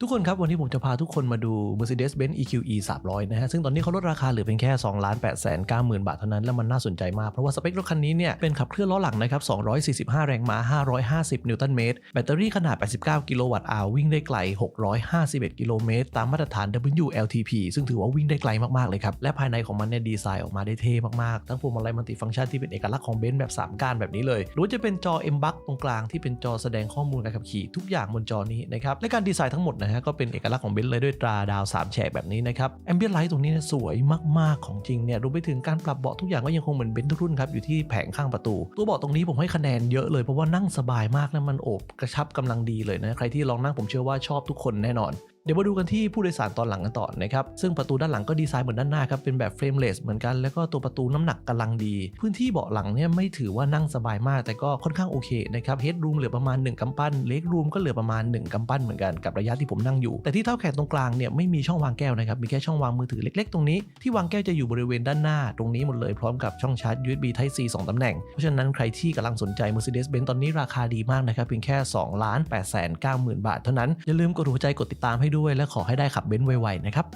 ทุกคนครับ วันนี้ผมจะพาทุกคนมาดู Mercedes-Benz EQE 300 นะฮะ ซึ่งตอนนี้เขาลดราคาเหลือเพียงแค่ 2 8 9 0 0 0 0 บาทเท่านั้น แล้วมันน่าสนใจมาก เพราะว่าสเปครถคันนี้เนี่ย เป็นขับเคลื่อนล้อหลังนะครับ 245 แรงม้า 550 นิวตันเมตร แบตเตอรี่ขนาด 89 กิโลวัตต์อาววิ่งได้ไกล 651 กิโลเมตร ตามมาตรฐาน WLTP ซึ่งถือว่าวิ่งได้ไกลมากๆเลยครับ และภายในของมันเนี่ยดีไซน์ออกมาได้เท่มากๆ ทั้งพวงมาลัยมัลติฟังก์ชันที่เป็นเอกลักษณ์ของเบนซ์แบบสามก้านแบบนี้เลย หรือจะเป็นจอ M b u c ตรงกลางที่เป็นจอแสดงข้อมูลการขับขี่ทุกอย่างบนจอนี้นะครับและการดีไซน์ทั้งหมดนะฮะก็เป็นเอกลักษณ์ของเบนซ์เลยด้วยตราดาว 3 แฉกแบบนี้นะครับแอมเบียนไลท์ตรงนี้เนี่ยสวยมากๆของจริงเนี่ยรวมไปถึงการปรับเบาะทุกอย่างก็ยังคงเหมือนเบนซ์ทุกรุ่นครับอยู่ที่แผงข้างประตู ตัวเบาะตรงนี้ผมให้คะแนนเยอะเลยเพราะว่านั่งสบายมากและมันโอบกระชับกำลังดีเลยนะใครที่ลองนั่งผมเชื่อว่าชอบทุกคนแน่นอน เดี๋ยวมาดูกันที่ผู้โดยสารตอนหลังกันต่อนะครับ ซึ่งประตูด้านหลังก็ดีไซน์เหมือนด้านหน้าครับ เป็นแบบเฟรมเลสเหมือนกัน แล้วก็ตัวประตูน้ำหนักกำลังดี พื้นที่เบาะหลังเนี่ยไม่ถือว่านั่งสบายมาก แต่ก็ค่อนข้างโอเคนะครับเฮดรูมเหลือประมาณ 1กำปั้น เล็กรูมก็เหลือประมาณ 1กำปั้นเหมือนกันกับระยะที่ผมนั่งอยู่ แต่ที่เท้าแขนตรงกลางเนี่ยไม่มีช่องวางแก้วนะครับ มีแค่ช่องวางมือถือเล็ก ๆ ตรงนี้ ที่วางแก้วจะอยู่บริเวณด้านหน้า ตรงนี้หมดเลย พร้อมกับช่องชาร์จ USB Type C 2ตำแหน่ง เพราะฉะนั้นใครที่กำลังสนใจ Mercedes-Benz ตอนนี้ราคาดีมากนะครับเพียงแค่2 8 9 0 0 0 0 บาทเท่านั้นอย่าลืมกดหัวใจกดติดตามให้ด้วยและขอให้ได้ขับเบนซ์ไวๆนะครับ